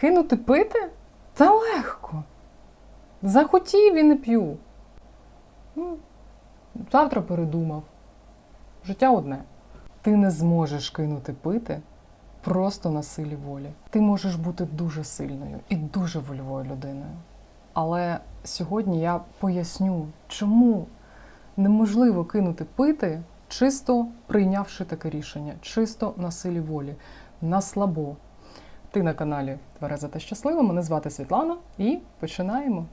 Кинути пити? Та легко. Захотів і не п'ю. Ну, завтра передумав. Життя одне. Ти не зможеш кинути пити просто на силі волі. Ти можеш бути дуже сильною і дуже вольовою людиною. Але сьогодні я поясню, чому неможливо кинути пити, чисто прийнявши таке рішення, чисто на силі волі, на слабо. Ти на каналі Твереза та щаслива. Мене звати Світлана і починаємо.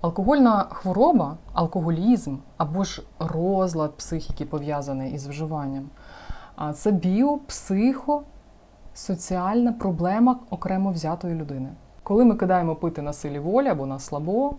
Алкогольна хвороба, алкоголізм або ж розлад психіки пов'язаний із вживанням. Це біо, психо, соціальна проблема окремо взятої людини. Коли ми кидаємо пити на силі волі або на слабо,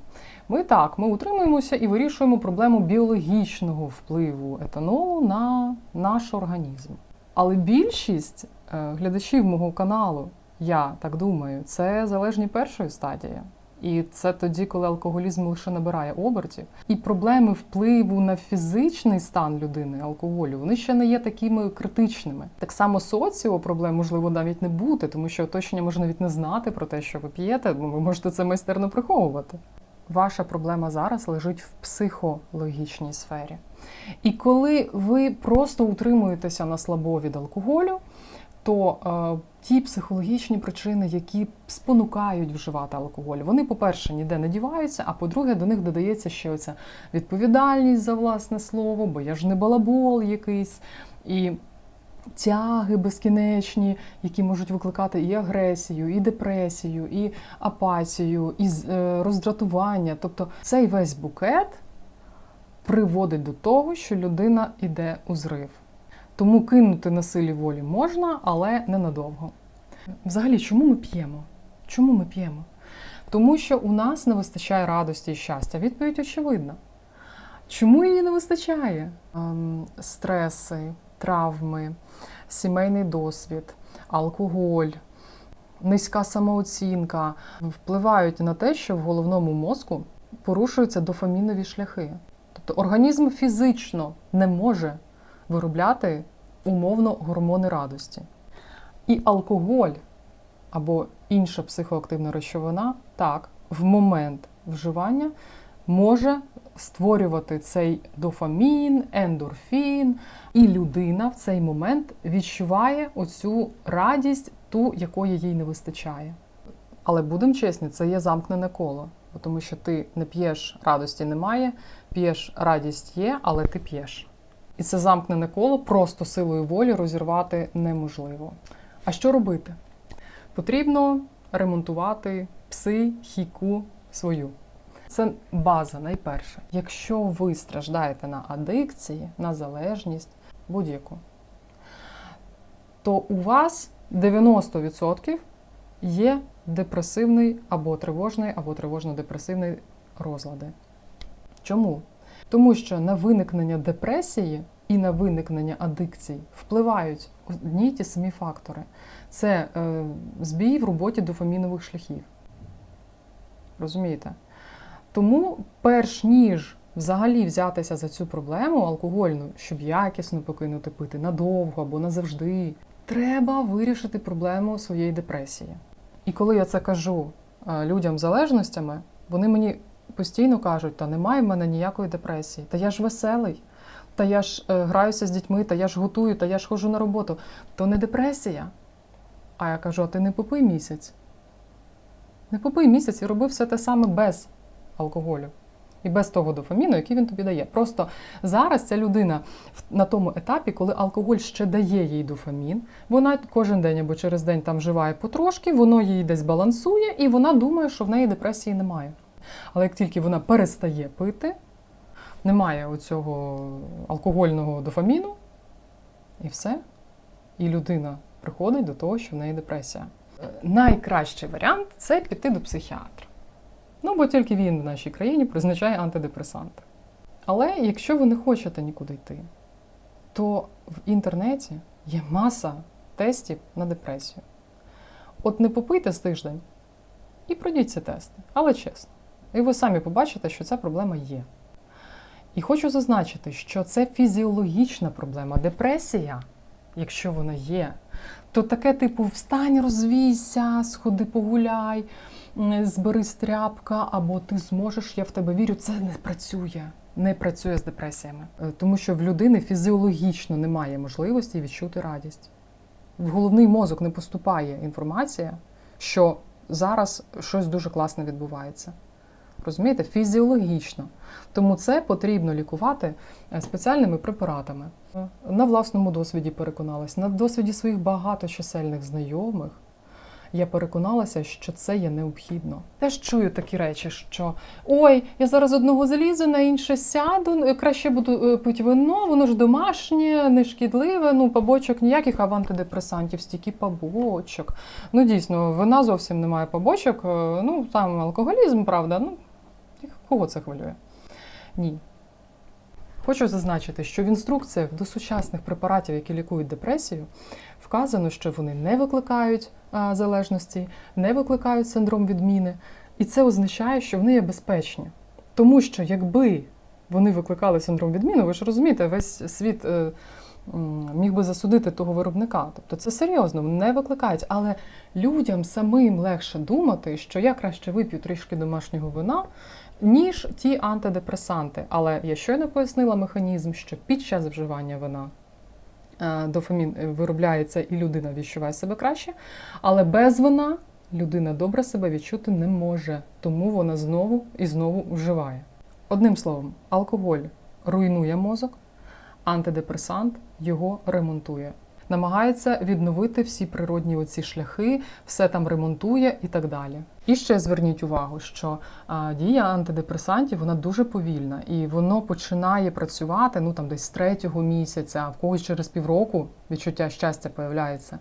ми так, ми утримуємося і вирішуємо проблему біологічного впливу етанолу на наш організм. Але більшість е, глядачів мого каналу, я так думаю, це залежні першої стадії. І це тоді, коли алкоголізм лише набирає обертів. І проблеми впливу на фізичний стан людини алкоголю вони ще не є такими критичними. Так само соціо проблем можливо навіть не бути, тому що оточення може навіть не знати про те, що ви п'єте, бо ви можете це майстерно приховувати. Ваша проблема зараз лежить в психологічній сфері. І коли ви просто утримуєтеся на слабо від алкоголю, то е, ті психологічні причини, які спонукають вживати алкоголь, вони, по-перше, ніде не діваються, а по-друге, до них додається ще оця відповідальність за власне слово, бо я ж не балабол якийсь. І тяги безкінечні, які можуть викликати і агресію, і депресію, і апатію, і е, роздратування. Тобто цей весь букет приводить до того, що людина йде у зрив. Тому кинути на силі волі можна, але ненадовго. Взагалі, чому ми п'ємо? Чому ми п'ємо? Тому що у нас не вистачає радості і щастя. Відповідь очевидна. Чому її не вистачає? Ем, стреси, травми, сімейний досвід, алкоголь, низька самооцінка впливають на те, що в головному мозку порушуються дофамінові шляхи. Тобто організм фізично не може виробляти умовно гормони радості. І алкоголь або інша психоактивна речовина, так, в момент вживання може створювати цей дофамін, ендорфін, і людина в цей момент відчуває оцю радість, ту, якої їй не вистачає. Але будемо чесні, це є замкнене коло, тому що ти не п'єш, радості немає, п'єш, радість є, але ти п'єш. І це замкнене коло просто силою волі розірвати неможливо. А що робити? Потрібно ремонтувати психіку свою. Це база найперше. Якщо ви страждаєте на адикції, на залежність будь-яку, то у вас 90% є депресивний або тривожний, або тривожно-депресивний розлади. Чому? Тому що на виникнення депресії і на виникнення адикцій впливають одні й ті самі фактори. Це е, збій в роботі дофамінових шляхів. Розумієте? Тому, перш ніж взагалі взятися за цю проблему алкогольну, щоб якісно покинути пити надовго або назавжди, треба вирішити проблему своєї депресії. І коли я це кажу е, людям з залежностями, вони мені постійно кажуть, та немає в мене ніякої депресії, та я ж веселий, та я ж е, граюся з дітьми, та я ж готую, та я ж ходжу на роботу. То не депресія. А я кажу: а ти не попий місяць. Не попий місяць і роби все те саме без алкоголю. І без того дофаміну, який він тобі дає. Просто зараз ця людина на тому етапі, коли алкоголь ще дає їй дофамін, вона кожен день або через день там вживає потрошки, воно її десь балансує, і вона думає, що в неї депресії немає. Але як тільки вона перестає пити, немає оцього алкогольного дофаміну, і все. І людина приходить до того, що в неї депресія. Найкращий варіант це піти до психіатра. Ну, бо тільки він в нашій країні призначає антидепресанти. Але якщо ви не хочете нікуди йти, то в інтернеті є маса тестів на депресію. От не попийте з тиждень і пройдіть ці тести, але чесно. І ви самі побачите, що ця проблема є. І хочу зазначити, що це фізіологічна проблема. Депресія, якщо вона є, то таке типу встань, розвійся, сходи погуляй, м, зберись тряпка, або ти зможеш, я в тебе вірю. Це не працює. Не працює з депресіями, Е, тому що в людини фізіологічно немає можливості відчути радість. В головний мозок не поступає інформація, що зараз щось дуже класне відбувається. Розумієте, фізіологічно. Тому це потрібно лікувати е, спеціальними препаратами. На власному досвіді переконалась, на досвіді своїх багаточисельних знайомих. Я переконалася, що це є необхідно. Теж чую такі речі, що ой, я зараз одного залізу, на інше сяду, е, краще буду е, пити вино, воно ж домашнє, не шкідливе, ну побочок ніяких, а в антидепресантів стільки побочок. Ну дійсно, вина зовсім немає побочок. е, Ну там алкоголізм, правда. Ну кого це хвилює? Ні. Хочу зазначити, що в інструкціях до сучасних препаратів, які лікують депресію, вказано, що вони не викликають залежності, не викликають синдром відміни. І це означає, що вони є безпечні. Тому що якби вони викликали синдром відміни, ви ж розумієте, весь світ е, міг би засудити того виробника. Тобто це серйозно, вони не викликають. Але людям самим легше думати, що я краще вип'ю трішки домашнього вина, ніж ті антидепресанти. Але я щойно пояснила механізм, що під час вживання вина е, дофамін е, виробляється і людина відчуває себе краще, але без вина людина добре себе відчути не може, тому вона знову і знову вживає. Одним словом, алкоголь руйнує мозок, антидепресант його ремонтує. Намагається відновити всі природні оці шляхи, все там ремонтує і так далі. І ще зверніть увагу, що дія антидепресантів вона дуже повільна, і воно починає працювати ну там десь з третього місяця, в когось через півроку відчуття щастя появляється.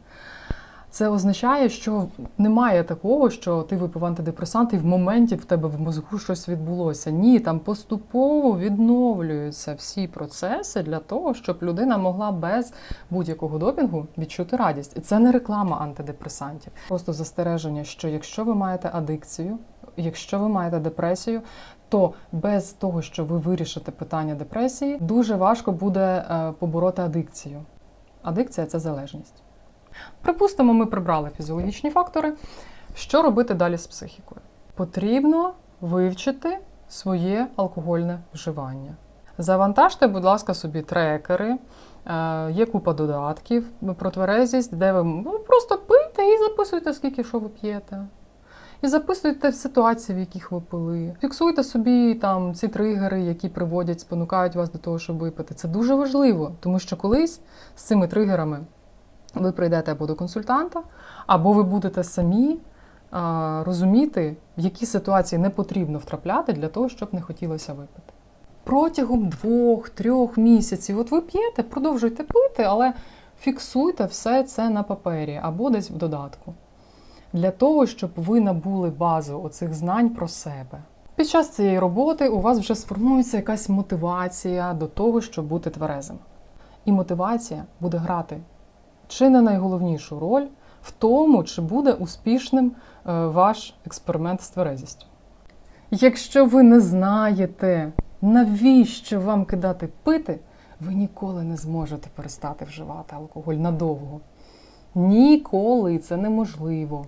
Це означає, що немає такого, що ти випив антидепресант і в моменті в тебе в мозку щось відбулося. Ні, там поступово відновлюються всі процеси для того, щоб людина могла без будь-якого допінгу відчути радість. І це не реклама антидепресантів. Просто застереження, що якщо ви маєте адикцію, якщо ви маєте депресію, то без того, що ви вирішите питання депресії, дуже важко буде е, побороти адикцію. Адикція це залежність. Припустимо, ми прибрали фізіологічні фактори. Що робити далі з психікою? Потрібно вивчити своє алкогольне вживання. Завантажте, будь ласка, собі трекери, е, є купа додатків про тверезість, де ви ну, просто пийте і записуйте, скільки що ви п'єте. І записуйте ситуації, в яких ви пили. Фіксуйте собі там ці тригери, які приводять, спонукають вас до того, щоб випити. Це дуже важливо, тому що колись з цими тригерами ви прийдете або до консультанта, або ви будете самі а, розуміти, в які ситуації не потрібно втрапляти для того, щоб не хотілося випити. Протягом двох-трьох місяців, от ви п'єте, продовжуйте пити, але фіксуйте все це на папері або десь в додатку. Для того, щоб ви набули базу оцих знань про себе. Під час цієї роботи у вас вже сформується якась мотивація до того, щоб бути тверезим. І мотивація буде грати чи не найголовнішу роль в тому, чи буде успішним е, ваш експеримент з тверезістю. Якщо ви не знаєте, навіщо вам кидати пити, ви ніколи не зможете перестати вживати алкоголь надовго. Ніколи це неможливо.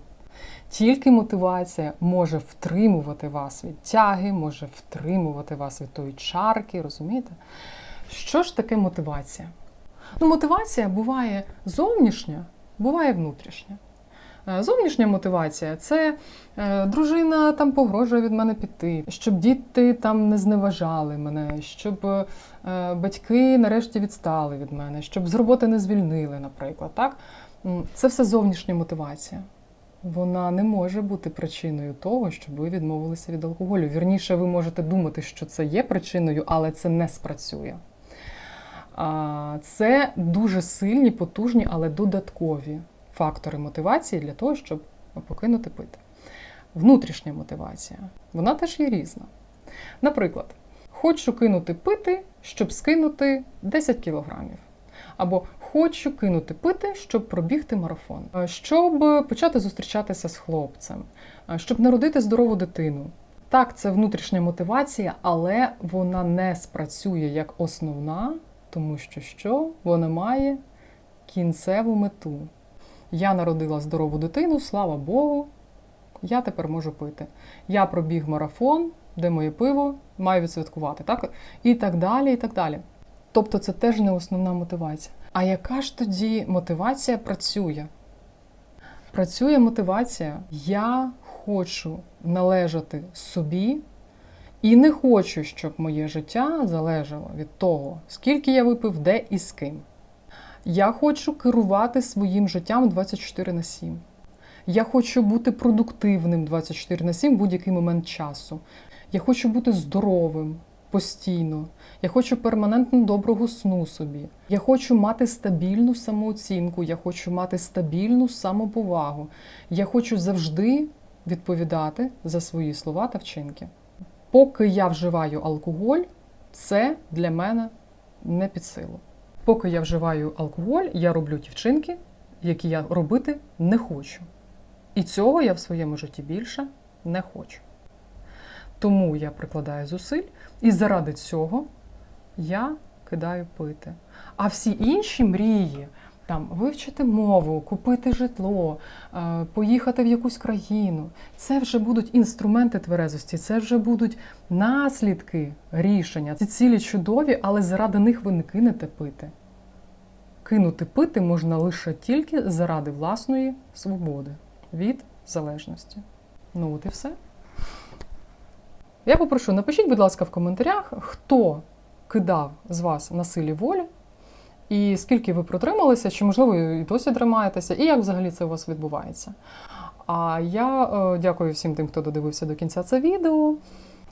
Тільки мотивація може втримувати вас від тяги, може втримувати вас від тої чарки, розумієте? Що ж таке мотивація? Ну, мотивація буває зовнішня, буває внутрішня. Е, Зовнішня мотивація це е, дружина там погрожує від мене піти, щоб діти там не зневажали мене, щоб е, батьки нарешті відстали від мене, щоб з роботи не звільнили, наприклад. Так? Це все зовнішня мотивація. Вона не може бути причиною того, щоб ви відмовилися від алкоголю. Вірніше, ви можете думати, що це є причиною, але це не спрацює. Це дуже сильні, потужні, але додаткові фактори мотивації для того, щоб покинути пити. Внутрішня мотивація, вона теж є різна. Наприклад, хочу кинути пити, щоб скинути 10 кілограмів. Або хочу кинути пити, щоб пробігти марафон, щоб почати зустрічатися з хлопцем, щоб народити здорову дитину. Так, це внутрішня мотивація, але вона не спрацює як основна, тому що що вона має кінцеву мету. Я народила здорову дитину, слава Богу, я тепер можу пити. Я пробіг марафон, де моє пиво, маю відсвяткувати. Так? І так далі, і так далі. Тобто це теж не основна мотивація. А яка ж тоді мотивація працює? Працює мотивація. Я хочу належати собі і не хочу, щоб моє життя залежало від того, скільки я випив, де і з ким. Я хочу керувати своїм життям 24 на 7. Я хочу бути продуктивним 24 на 7 в будь-який момент часу. Я хочу бути здоровим постійно. Я хочу перманентно доброго сну собі. Я хочу мати стабільну самооцінку, я хочу мати стабільну самоповагу. Я хочу завжди відповідати за свої слова та вчинки. Поки я вживаю алкоголь, це для мене не під силу. Поки я вживаю алкоголь, я роблю ті вчинки, які я робити не хочу. І цього я в своєму житті більше не хочу. Тому я прикладаю зусиль, і заради цього я кидаю пити. А всі інші мрії, там вивчити мову, купити житло, е, поїхати в якусь країну, це вже будуть інструменти тверезості, це вже будуть наслідки рішення. Ці цілі чудові, але заради них ви не кинете пити. Кинути пити можна лише тільки заради власної свободи від залежності. Ну, от і все. Я попрошу, напишіть, будь ласка, в коментарях, хто кидав з вас на силі волі, і скільки ви протрималися, чи, можливо, і досі тримаєтеся, і як взагалі це у вас відбувається. А я е, дякую всім тим, хто додивився до кінця це відео.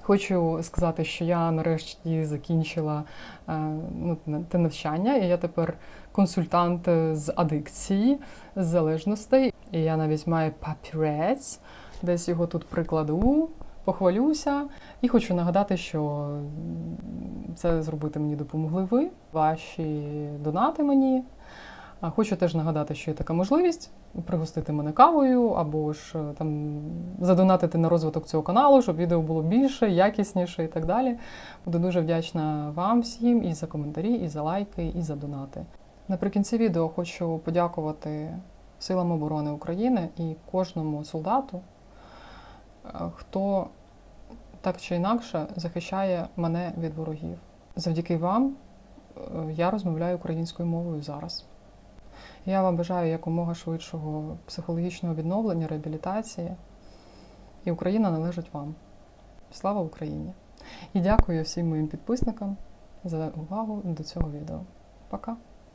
Хочу сказати, що я нарешті закінчила е, ну, те навчання, і я тепер консультант з адикції, з залежностей. І я навіть маю папірець, десь його тут прикладу, похвалюся. І хочу нагадати, що це зробити мені допомогли ви, ваші донати мені. Хочу теж нагадати, що є така можливість пригостити мене кавою або ж е, там задонатити на розвиток цього каналу, щоб відео було більше, якісніше і так далі. Буду дуже вдячна вам всім і за коментарі, і за лайки, і за донати. Наприкінці відео хочу подякувати Силам оборони України і кожному солдату, хто так чи інакше захищає мене від ворогів. Завдяки вам е, я розмовляю українською мовою зараз. Я вам бажаю якомога швидшого психологічного відновлення, реабілітації. І Україна належить вам. Слава Україні! І дякую всім моїм підписникам за увагу до цього відео. Пока!